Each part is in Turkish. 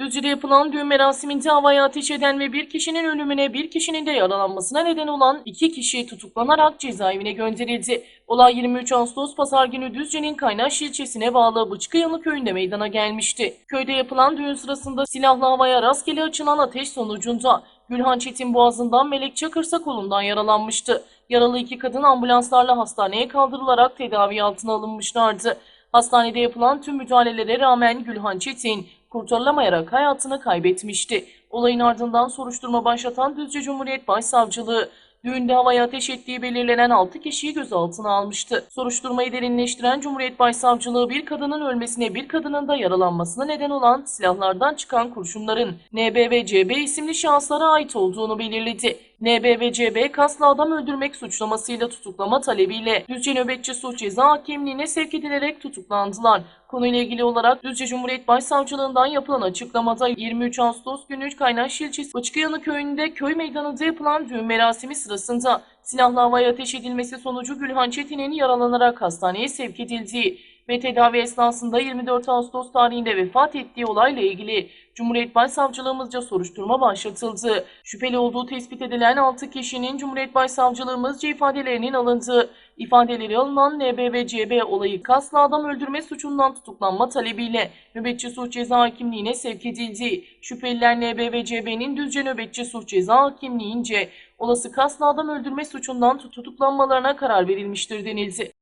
Düzce'de yapılan düğün merasiminde havaya ateş eden ve bir kişinin ölümüne bir kişinin de yaralanmasına neden olan iki kişi tutuklanarak cezaevine gönderildi. Olay 23 Ağustos Pazar günü Düzce'nin Kaynaş ilçesine bağlı Bıçkıyanı köyünde meydana gelmişti. Köyde yapılan düğün sırasında silahlı havaya rastgele açılan ateş sonucunda Gülhan Çetin boğazından Melek Çakırsa kolundan yaralanmıştı. Yaralı iki kadın ambulanslarla hastaneye kaldırılarak tedavi altına alınmışlardı. Hastanede yapılan tüm müdahalelere rağmen Gülhan Çetin kurtarılamayarak hayatını kaybetmişti. Olayın ardından soruşturma başlatan Düzce Cumhuriyet Başsavcılığı düğünde havaya ateş ettiği belirlenen 6 kişiyi gözaltına almıştı. Soruşturmayı derinleştiren Cumhuriyet Başsavcılığı bir kadının ölmesine bir kadının da yaralanmasına neden olan silahlardan çıkan kurşunların NB ve CB isimli şahıslara ait olduğunu belirledi. NB ve CB kaslı adam öldürmek suçlamasıyla tutuklama talebiyle Düzce Nöbetçi Suç Ceza Hakimliğine sevk edilerek tutuklandılar. Konuyla ilgili olarak Düzce Cumhuriyet Başsavcılığından yapılan açıklamada 23 Ağustos günü Kaynaş ilçesi Bıçkıyanı köyünde köy meydanında yapılan düğün merasimi sırasında silahlı havaya ateş edilmesi sonucu Gülhan Çetin'in yaralanarak hastaneye sevk edildiği ve tedavi esnasında 24 Ağustos tarihinde vefat ettiği olayla ilgili Cumhuriyet Başsavcılığımızca soruşturma başlatıldı. Şüpheli olduğu tespit edilen 6 kişinin Cumhuriyet Başsavcılığımızca ifadelerinin alındığı, ifadeleri alınan NB ve CB olayı kaslı adam öldürme suçundan tutuklanma talebiyle nöbetçi suç ceza hakimliğine sevk edildi. Şüpheliler NB ve CB'nin Düzce nöbetçi suç ceza hakimliğince olası kaslı adam öldürme suçundan tutuklanmalarına karar verilmiştir denildi.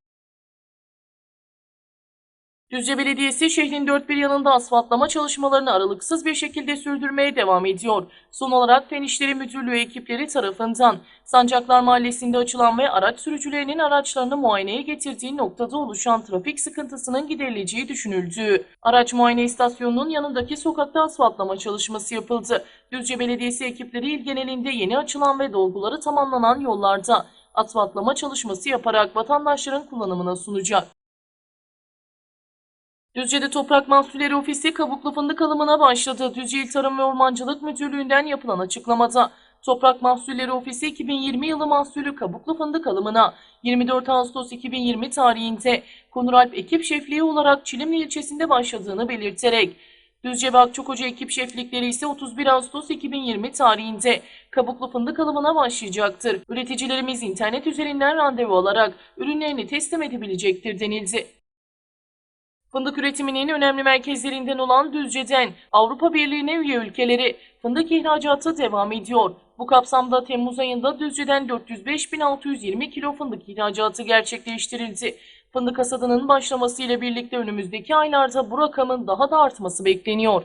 Düzce Belediyesi şehrin dört bir yanında asfaltlama çalışmalarını aralıksız bir şekilde sürdürmeye devam ediyor. Son olarak Fen İşleri Müdürlüğü ekipleri tarafından Sancaklar Mahallesi'nde açılan ve araç sürücülerinin araçlarını muayeneye getirdiği noktada oluşan trafik sıkıntısının giderileceği düşünüldüğü. Araç muayene istasyonunun yanındaki sokakta asfaltlama çalışması yapıldı. Düzce Belediyesi ekipleri il genelinde yeni açılan ve dolguları tamamlanan yollarda asfaltlama çalışması yaparak vatandaşların kullanımına sunacak. Düzce'de Toprak Mahsulleri Ofisi kabuklu fındık alımına başladı. Düzce İl Tarım ve Ormancılık Müdürlüğü'nden yapılan açıklamada Toprak Mahsulleri Ofisi 2020 yılı mahsulü kabuklu fındık alımına 24 Ağustos 2020 tarihinde Konuralp ekip şefliği olarak Çilimli ilçesinde başladığını belirterek Düzce ve Akçakoca ekip şeflikleri ise 31 Ağustos 2020 tarihinde kabuklu fındık alımına başlayacaktır. Üreticilerimiz internet üzerinden randevu alarak ürünlerini teslim edebilecektir denildi. Fındık üretiminin önemli merkezlerinden olan Düzce'den Avrupa Birliği'ne üye ülkeleri fındık ihracatı devam ediyor. Bu kapsamda Temmuz ayında Düzce'den 405.620 kilo fındık ihracatı gerçekleştirildi. Fındık hasadının başlamasıyla birlikte önümüzdeki aylarda bu rakamın daha da artması bekleniyor.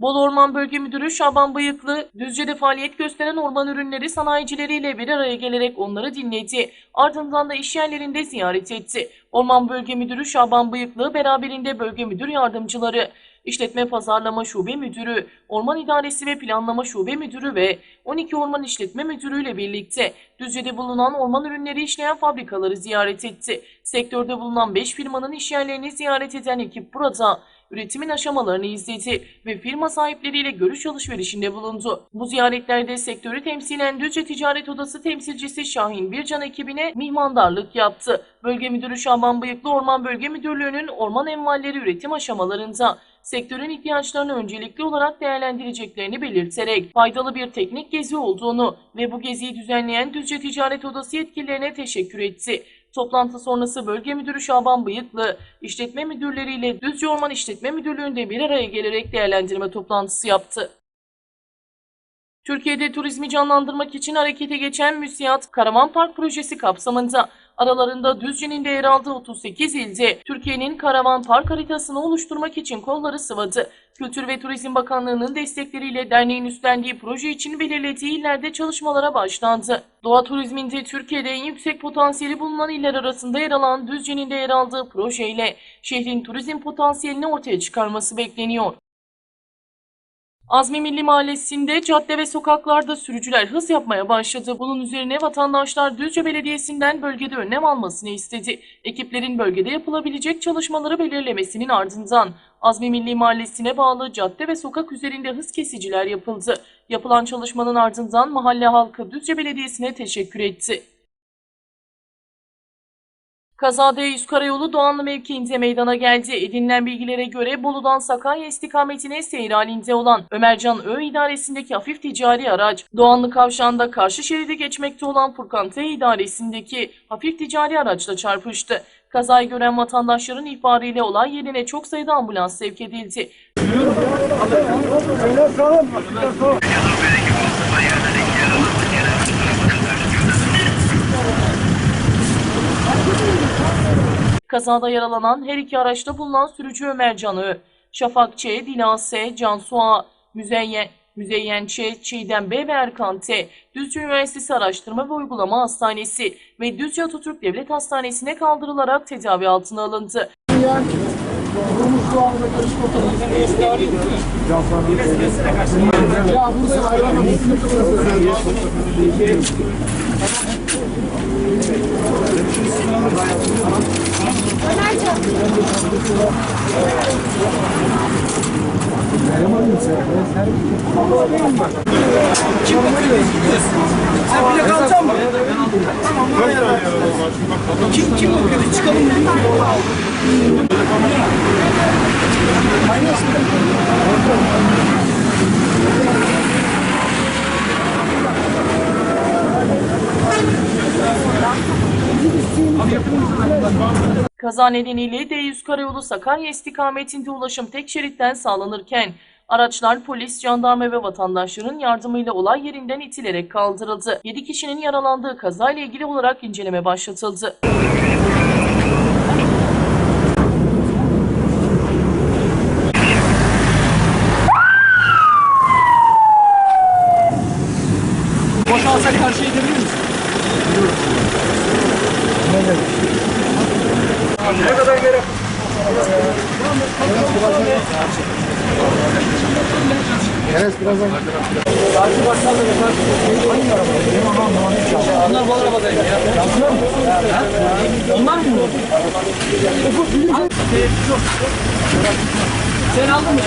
Bolu Orman Bölge Müdürü Şaban Bıyıklı, Düzce'de faaliyet gösteren orman ürünleri sanayicileriyle bir araya gelerek onları dinledi. Ardından da iş yerlerinde ziyaret etti. Orman Bölge Müdürü Şaban Bıyıklı, beraberinde Bölge Müdür Yardımcıları, İşletme Pazarlama Şube Müdürü, Orman İdaresi ve Planlama Şube Müdürü ve 12 Orman İşletme Müdürü ile birlikte Düzce'de bulunan orman ürünleri işleyen fabrikaları ziyaret etti. Sektörde bulunan 5 firmanın işyerlerini ziyaret eden ekip burada üretimin aşamalarını izledi ve firma sahipleriyle görüş alışverişinde bulundu. Bu ziyaretlerde sektörü temsilen Düzce Ticaret Odası temsilcisi Şahin Bircan ekibine mihmandarlık yaptı. Bölge Müdürü Şaban Bıyıklı Orman Bölge Müdürlüğü'nün orman envalleri üretim aşamalarında sektörün ihtiyaçlarını öncelikli olarak değerlendireceklerini belirterek faydalı bir teknik gezi olduğunu ve bu geziyi düzenleyen Düzce Ticaret Odası yetkililerine teşekkür etti. Toplantı sonrası Bölge Müdürü Şaban Bıyıklı, işletme müdürleriyle Düzce Orman İşletme Müdürlüğü'nde bir araya gelerek değerlendirme toplantısı yaptı. Türkiye'de turizmi canlandırmak için harekete geçen Müsiyat Karavan Park projesi kapsamında aralarında Düzce'nin de yer aldığı 38 ilde Türkiye'nin karavan park haritasını oluşturmak için kolları sıvadı. Kültür ve Turizm Bakanlığı'nın destekleriyle derneğin üstlendiği proje için belirlediği illerde çalışmalara başlandı. Doğa turizminde Türkiye'de en yüksek potansiyeli bulunan iller arasında yer alan Düzce'nin de yer aldığı projeyle şehrin turizm potansiyelini ortaya çıkarması bekleniyor. Azmi Milli Mahallesi'nde cadde ve sokaklarda sürücüler hız yapmaya başladı. Bunun üzerine vatandaşlar Düzce Belediyesi'nden bölgede önlem almasını istedi. Ekiplerin bölgede yapılabilecek çalışmaları belirlemesinin ardından Azmi Milli Mahallesi'ne bağlı cadde ve sokak üzerinde hız kesiciler yapıldı. Yapılan çalışmanın ardından mahalle halkı Düzce Belediyesi'ne teşekkür etti. Kazada Yüz Karayolu Doğanlı mevkiinde meydana geldi. Edinilen bilgilere göre Bolu'dan Sakarya istikametine seyir halinde olan Ömercan Ö idaresindeki hafif ticari araç, Doğanlı kavşağında karşı şeride geçmekte olan Furkan T idaresindeki hafif ticari araçla çarpıştı. Kazayı gören vatandaşların ihbarıyla olay yerine çok sayıda ambulans sevk edildi. Kazada yaralanan her iki araçta bulunan sürücü Ömer Canı, Şafak Ç, Dila S, Cansu A, Müzeyyen, Müzeyyen Ç, Çiğdem B ve Erkan T, Düzce Üniversitesi Araştırma ve Uygulama Hastanesi ve Düzce Atatürk Devlet Hastanesi'ne kaldırılarak tedavi altına alındı. Sen plak alacak mısın? Tamam bak. Kim kim okuyordu? Çıkalım. Kaza nedeniyle D100 Karayolu Sakarya istikametinde ulaşım tek şeritten sağlanırken araçlar polis, jandarma ve vatandaşların yardımıyla olay yerinden itilerek kaldırıldı. 7 kişinin yaralandığı kazayla ilgili olarak inceleme başlatıldı. Boşalsak karşıya gidebilir misin? Ne kadar gerek? Enes birazdan Karşı başlarla da karşı. Hangi araba? Onlar bu arabadaydı ya. Ha? Onlar mı? Ufuk bizim Sen aldın mı?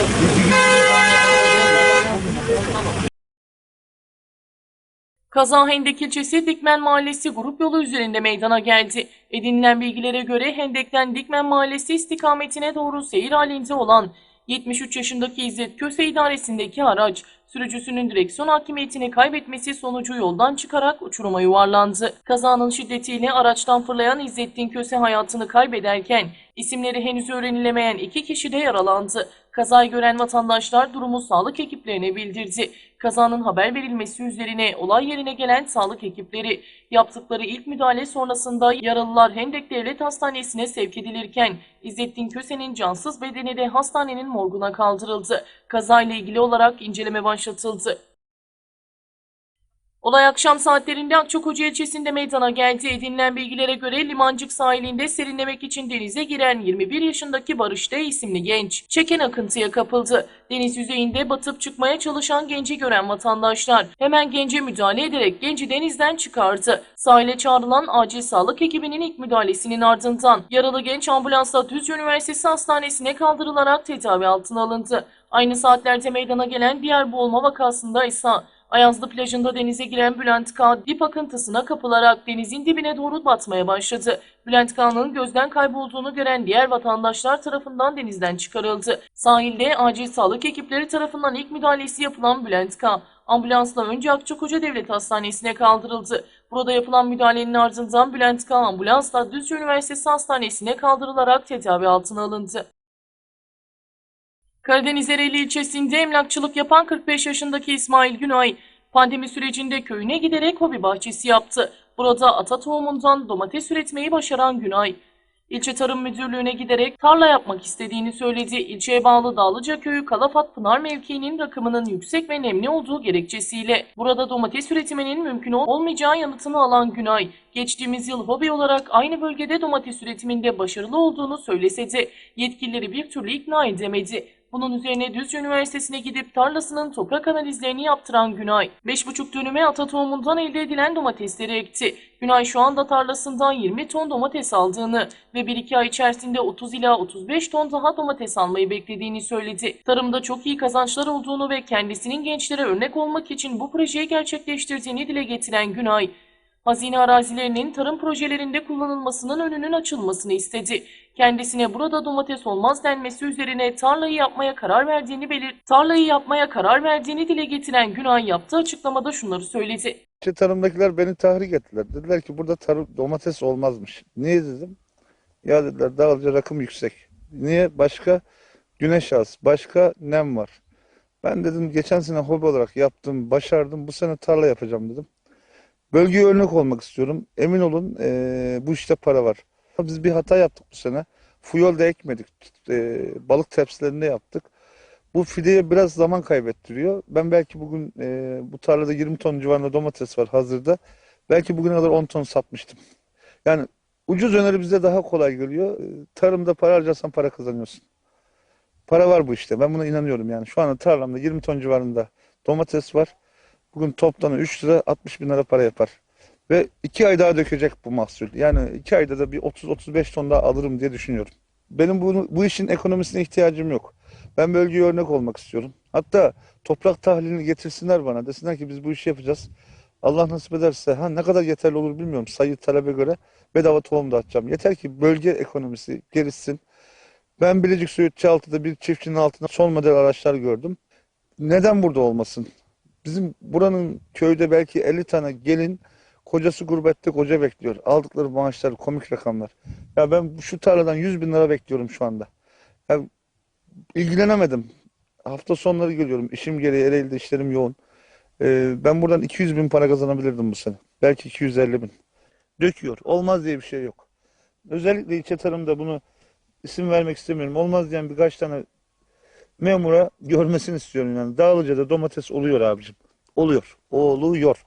Kaza Hendek ilçesi Dikmen Mahallesi grup yolu üzerinde meydana geldi. Edinilen bilgilere göre Hendek'ten Dikmen Mahallesi istikametine doğru seyir halinde olan 73 yaşındaki İzzet Köse idaresindeki araç, sürücüsünün direksiyon hakimiyetini kaybetmesi sonucu yoldan çıkarak uçuruma yuvarlandı. Kazanın şiddetiyle araçtan fırlayan İzzettin Köse hayatını kaybederken isimleri henüz öğrenilemeyen iki kişi de yaralandı. Kazayı gören vatandaşlar durumu sağlık ekiplerine bildirdi. Kazanın haber verilmesi üzerine olay yerine gelen sağlık ekipleri yaptıkları ilk müdahale sonrasında yaralılar Hendek Devlet Hastanesi'ne sevk edilirken İzzettin Köse'nin cansız bedeni de hastanenin morguna kaldırıldı. Kazayla ilgili olarak inceleme başlatıldı. Olay akşam saatlerinde Akçakoca ilçesinde meydana geldi. Edinilen bilgilere göre Limancık sahilinde serinlemek için denize giren 21 yaşındaki Barış D. isimli genç çeken akıntıya kapıldı. Deniz yüzeyinde batıp çıkmaya çalışan genci gören vatandaşlar hemen gence müdahale ederek genci denizden çıkardı. Sahile çağrılan acil sağlık ekibinin ilk müdahalesinin ardından yaralı genç ambulansla Düzce Üniversitesi Hastanesi'ne kaldırılarak tedavi altına alındı. Aynı saatlerde meydana gelen diğer boğulma vakasında ise Ayazlı plajında denize giren Bülent K. dip akıntısına kapılarak denizin dibine doğru batmaya başladı. Bülent K'nın gözden kaybolduğunu gören diğer vatandaşlar tarafından denizden çıkarıldı. Sahilde acil sağlık ekipleri tarafından ilk müdahalesi yapılan Bülent K. ambulansla önce Akçakoca Devlet Hastanesi'ne kaldırıldı. Burada yapılan müdahalenin ardından Bülent K. ambulansla Düzce Üniversitesi Hastanesi'ne kaldırılarak tedavi altına alındı. Karadeniz Ereğli ilçesinde emlakçılık yapan 45 yaşındaki İsmail Günay, pandemi sürecinde köyüne giderek hobi bahçesi yaptı. Burada ata tohumundan domates üretmeyi başaran Günay, ilçe tarım müdürlüğüne giderek tarla yapmak istediğini söyledi. İlçeye bağlı Dağlıca köyü Kalafat Pınar mevkiinin rakımının yüksek ve nemli olduğu gerekçesiyle burada domates üretiminin mümkün ol- olmayacağı yanıtını alan Günay, geçtiğimiz yıl hobi olarak aynı bölgede domates üretiminde başarılı olduğunu söylese de yetkilileri bir türlü ikna edemedi. Bunun üzerine Düzce Üniversitesi'ne gidip tarlasının toprak analizlerini yaptıran Günay, 5,5 dönüme ata tohumundan elde edilen domatesleri ekti. Günay şu anda tarlasından 20 ton domates aldığını ve 1-2 ay içerisinde 30 ila 35 ton daha domates almayı beklediğini söyledi. Tarımda çok iyi kazançlar olduğunu ve kendisinin gençlere örnek olmak için bu projeyi gerçekleştirdiğini dile getiren Günay, Hazine arazilerinin tarım projelerinde kullanılmasının önünün açılmasını istedi. Kendisine burada domates olmaz denmesi üzerine tarlayı yapmaya karar verdiğini belir tarlayı yapmaya karar verdiğini dile getiren Günay yaptığı açıklamada şunları söyledi. İşte tarımdakiler beni tahrik ettiler. Dediler ki burada tarım, domates olmazmış. Niye dedim? Ya dediler dağılca rakım yüksek. Niye? Başka güneş az. Başka nem var. Ben dedim geçen sene hobi olarak yaptım, başardım. Bu sene tarla yapacağım dedim. Bölgeye örnek olmak istiyorum. Emin olun eee, bu işte para var. Biz bir hata yaptık bu sene. Fuyol da ekmedik. Eee, balık tepsilerinde yaptık. Bu fideye biraz zaman kaybettiriyor. Ben belki bugün eee, bu tarlada 20 ton civarında domates var hazırda. Belki bugüne kadar 10 ton satmıştım. Yani ucuz öneri bize daha kolay geliyor. Eee, Tarımda para harcarsan para kazanıyorsun. Para var bu işte. Ben buna inanıyorum yani. Şu anda tarlamda 20 ton civarında domates var. Bugün toptanı 3 lira 60 bin lira para yapar. Ve 2 ay daha dökecek bu mahsul. Yani 2 ayda da bir 30-35 ton daha alırım diye düşünüyorum. Benim bunu, bu işin ekonomisine ihtiyacım yok. Ben bölgeye örnek olmak istiyorum. Hatta toprak tahlilini getirsinler bana. Desinler ki biz bu işi yapacağız. Allah nasip ederse ha ne kadar yeterli olur bilmiyorum. Sayı talebe göre bedava tohum dağıtacağım. Yeter ki bölge ekonomisi gelişsin. Ben Bilecik Söğütçüaltı'da bir çiftçinin altında son model araçlar gördüm. Neden burada olmasın? Bizim buranın köyde belki 50 tane gelin kocası gurbette koca bekliyor. Aldıkları maaşlar komik rakamlar. Ya ben şu tarladan 100 bin lira bekliyorum şu anda. Ya ilgilenemedim. Hafta sonları geliyorum. İşim gereği Ereğli'de işlerim yoğun. Ee, ben buradan 200 bin para kazanabilirdim bu sene. Belki 250 bin. Döküyor. Olmaz diye bir şey yok. Özellikle ilçe tarımda bunu isim vermek istemiyorum. Olmaz diyen birkaç tane memura görmesini istiyorum yani. Dağlıca'da domates oluyor abicim. Oluyor. Oluyor.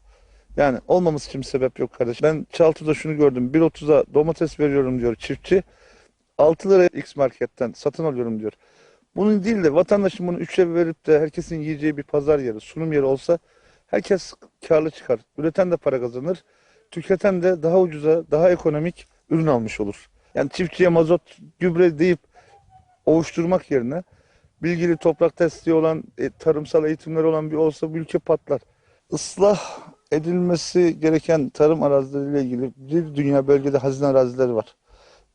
Yani olmaması için sebep yok kardeş. Ben Çaltı'da şunu gördüm. 1.30'a domates veriyorum diyor çiftçi. 6 liraya X marketten satın alıyorum diyor. Bunun değil de vatandaşın bunu 3'e verip de herkesin yiyeceği bir pazar yeri, sunum yeri olsa herkes karlı çıkar. Üreten de para kazanır. Tüketen de daha ucuza, daha ekonomik ürün almış olur. Yani çiftçiye mazot, gübre deyip ovuşturmak yerine bilgili toprak testi olan, e, tarımsal eğitimleri olan bir olsa bu ülke patlar. Islah edilmesi gereken tarım arazileriyle ilgili bir dünya bölgede hazine arazileri var.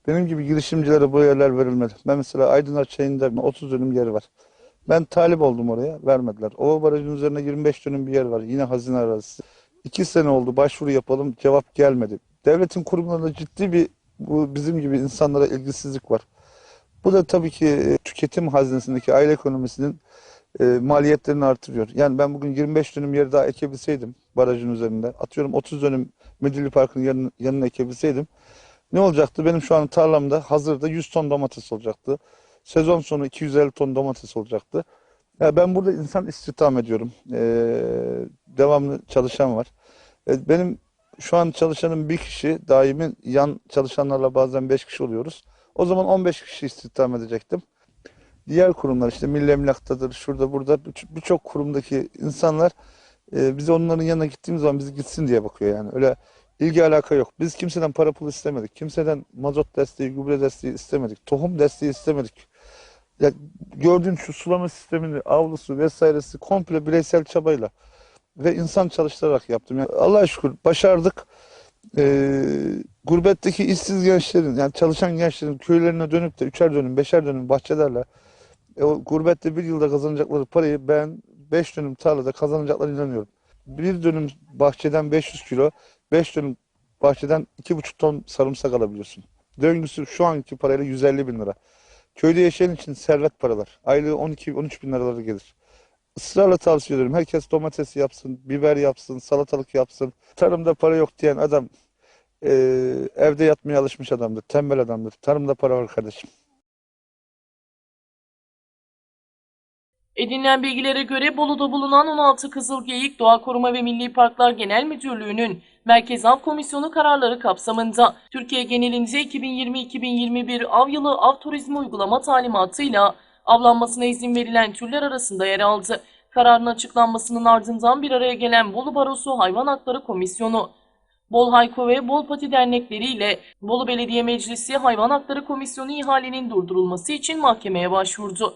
Benim gibi girişimcilere bu yerler verilmedi. Ben mesela Aydın Çayı'nda 30 dönüm yer var. Ben talip oldum oraya, vermediler. Ova Barajı'nın üzerine 25 dönüm bir yer var. Yine hazine arazisi. İki sene oldu başvuru yapalım, cevap gelmedi. Devletin kurumlarında ciddi bir bu bizim gibi insanlara ilgisizlik var. Bu da tabii ki e, tüketim hazinesindeki aile ekonomisinin e, maliyetlerini artırıyor. Yani ben bugün 25 dönüm yer daha ekebilseydim barajın üzerinde, atıyorum 30 dönüm Midilli Park'ın yanına, yanına ekebilseydim ne olacaktı? Benim şu an tarlamda hazırda 100 ton domates olacaktı. Sezon sonu 250 ton domates olacaktı. Ya ben burada insan istihdam ediyorum. Ee, devamlı çalışan var. Ee, benim şu an çalışanım bir kişi, daimi yan çalışanlarla bazen 5 kişi oluyoruz. O zaman 15 kişi istihdam edecektim. Diğer kurumlar işte Milli Emlak'tadır, şurada burada bir- birçok kurumdaki insanlar e, bize onların yanına gittiğimiz zaman bizi gitsin diye bakıyor yani. Öyle ilgi alaka yok. Biz kimseden para pul istemedik. Kimseden mazot desteği, gübre desteği istemedik. Tohum desteği istemedik. Ya gördüğün şu sulama sistemini, avlusu vesairesi komple bireysel çabayla ve insan çalıştırarak yaptım. Yani Allah'a şükür başardık. Ee, gurbetteki işsiz gençlerin yani çalışan gençlerin köylerine dönüp de üçer dönüm, beşer dönüm bahçelerle e, o gurbette bir yılda kazanacakları parayı ben beş dönüm tarlada kazanacaklarına inanıyorum. Bir dönüm bahçeden 500 kilo, beş dönüm bahçeden iki buçuk ton sarımsak alabiliyorsun. Döngüsü şu anki parayla 150 bin lira. Köyde yaşayan için servet paralar. Aylığı 12-13 bin liraları gelir. Israrla tavsiye ediyorum. Herkes domates yapsın, biber yapsın, salatalık yapsın. Tarımda para yok diyen adam eee, evde yatmaya alışmış adamdır. Tembel adamdır. Tarımda para var kardeşim. Edinilen bilgilere göre Bolu'da bulunan 16 Kızılgeyik Doğa Koruma ve Milli Parklar Genel Müdürlüğü'nün Merkez Av Komisyonu kararları kapsamında Türkiye genelinde 2020-2021 av yılı av turizmi uygulama talimatıyla avlanmasına izin verilen türler arasında yer aldı. Kararın açıklanmasının ardından bir araya gelen Bolu Barosu Hayvan Hakları Komisyonu, Bol Hayko ve Bol Pati dernekleri ile Bolu Belediye Meclisi Hayvan Hakları Komisyonu ihalenin durdurulması için mahkemeye başvurdu.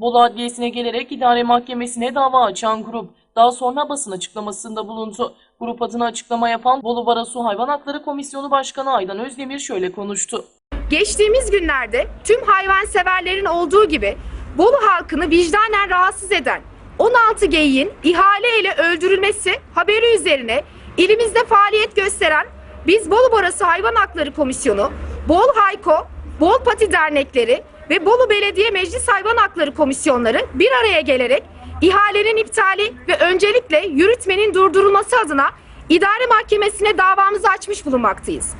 Bolu Adliyesi'ne gelerek idare mahkemesine dava açan grup daha sonra basın açıklamasında bulundu. Grup adına açıklama yapan Bolu Barosu Hayvan Hakları Komisyonu Başkanı Aydan Özdemir şöyle konuştu. Geçtiğimiz günlerde tüm hayvanseverlerin olduğu gibi Bolu halkını vicdanen rahatsız eden 16 geyiğin ihaleyle öldürülmesi haberi üzerine ilimizde faaliyet gösteren biz Bolu Barası Hayvan Hakları Komisyonu, Bol Hayko, Bol Pati Dernekleri ve Bolu Belediye Meclis Hayvan Hakları Komisyonları bir araya gelerek ihalenin iptali ve öncelikle yürütmenin durdurulması adına idare mahkemesine davamızı açmış bulunmaktayız.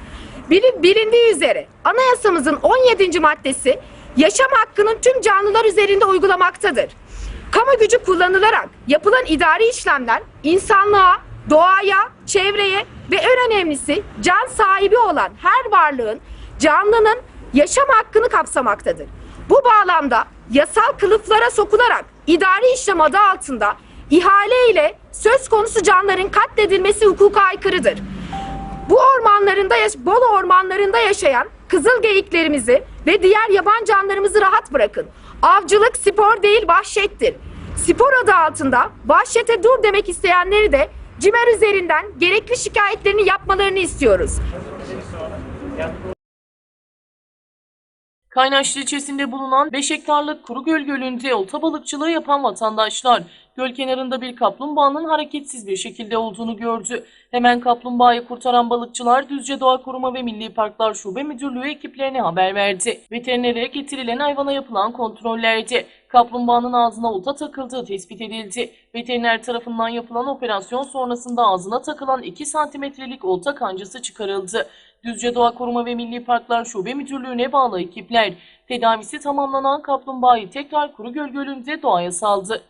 Bilin- Bilindiği üzere anayasamızın 17. maddesi yaşam hakkının tüm canlılar üzerinde uygulamaktadır. Kamu gücü kullanılarak yapılan idari işlemler insanlığa, doğaya, çevreye ve en önemlisi can sahibi olan her varlığın, canlının yaşam hakkını kapsamaktadır. Bu bağlamda yasal kılıflara sokularak idari işlem adı altında ihale ile söz konusu canların katledilmesi hukuka aykırıdır. Bu ormanlarında Bolu ormanlarında yaşayan kızıl geyiklerimizi ve diğer yaban canlarımızı rahat bırakın. Avcılık spor değil vahşettir. Spor adı altında vahşete dur demek isteyenleri de CİMER üzerinden gerekli şikayetlerini yapmalarını istiyoruz. Kaynaşlı ilçesinde bulunan 5 hektarlık Kurugöl Gölü'nde olta balıkçılığı yapan vatandaşlar göl kenarında bir kaplumbağanın hareketsiz bir şekilde olduğunu gördü. Hemen kaplumbağayı kurtaran balıkçılar Düzce Doğa Koruma ve Milli Parklar Şube Müdürlüğü ekiplerine haber verdi. Veterinere getirilen hayvana yapılan kontrollerde kaplumbağanın ağzına olta takıldığı tespit edildi. Veteriner tarafından yapılan operasyon sonrasında ağzına takılan 2 santimetrelik olta kancası çıkarıldı. Düzce Doğa Koruma ve Milli Parklar Şube Müdürlüğü'ne bağlı ekipler tedavisi tamamlanan kaplumbağayı tekrar Kurugöl Gölü'nde doğaya saldı.